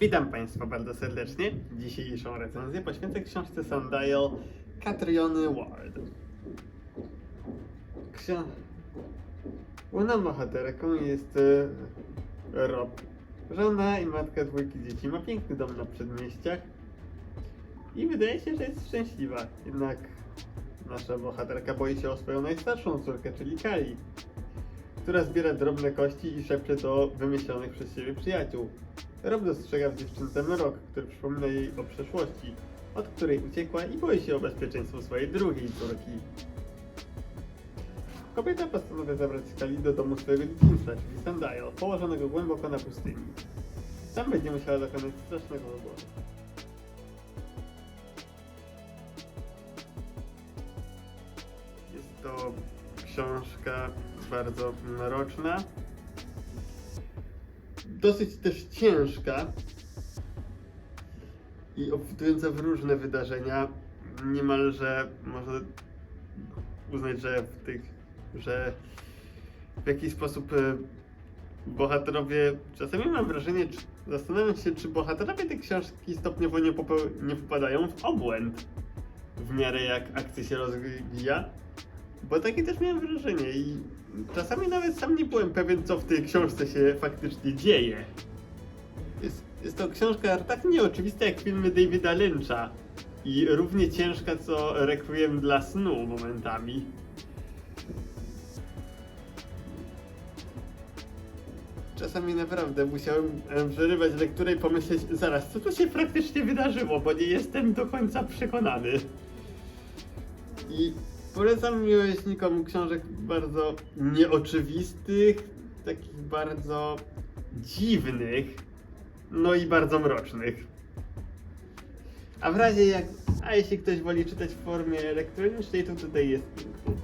Witam Państwa bardzo serdecznie. Dzisiejszą recenzję poświęcę książce Sundial Catriony Ward. Ksi... Główną bohaterką jest e, Rob. Żona i matka dwójki dzieci. Ma piękny dom na przedmieściach i wydaje się, że jest szczęśliwa. Jednak nasza bohaterka boi się o swoją najstarszą córkę, czyli Kali, która zbiera drobne kości i szepcze do wymyślonych przez siebie przyjaciół. Rob dostrzega w dziewczynce mrok, który przypomina jej o przeszłości, od której uciekła i boi się o bezpieczeństwo swojej drugiej córki. Kobieta postanawia zabrać Kali do domu swojego dzieciństwa, czyli Sundial, położonego głęboko na pustyni. Tam będzie musiała dokonać strasznego wyboru. Jest to książka bardzo mroczna, dosyć też ciężka i obfitująca w różne wydarzenia. Niemalże można uznać, że w tych, że w jakiś sposób e, bohaterowie, czasami mam wrażenie, czy, zastanawiam się, czy bohaterowie tej książki stopniowo nie, nie wpadają w obłęd w miarę jak akcja się rozwija. Bo takie też miałem wrażenie i czasami nawet sam nie byłem pewien, co w tej książce się faktycznie dzieje. Jest, jest to książka tak nieoczywista jak filmy Davida Lyncha i równie ciężka co Requiem dla snu momentami. Czasami naprawdę musiałem em, przerywać lekturę i pomyśleć, zaraz, co tu się praktycznie wydarzyło, bo nie jestem do końca przekonany. I polecam miłośnikom książek bardzo nieoczywistych, takich bardzo dziwnych, no i bardzo mrocznych. A w razie jak, a jeśli ktoś woli czytać w formie elektronicznej, to tutaj jest link.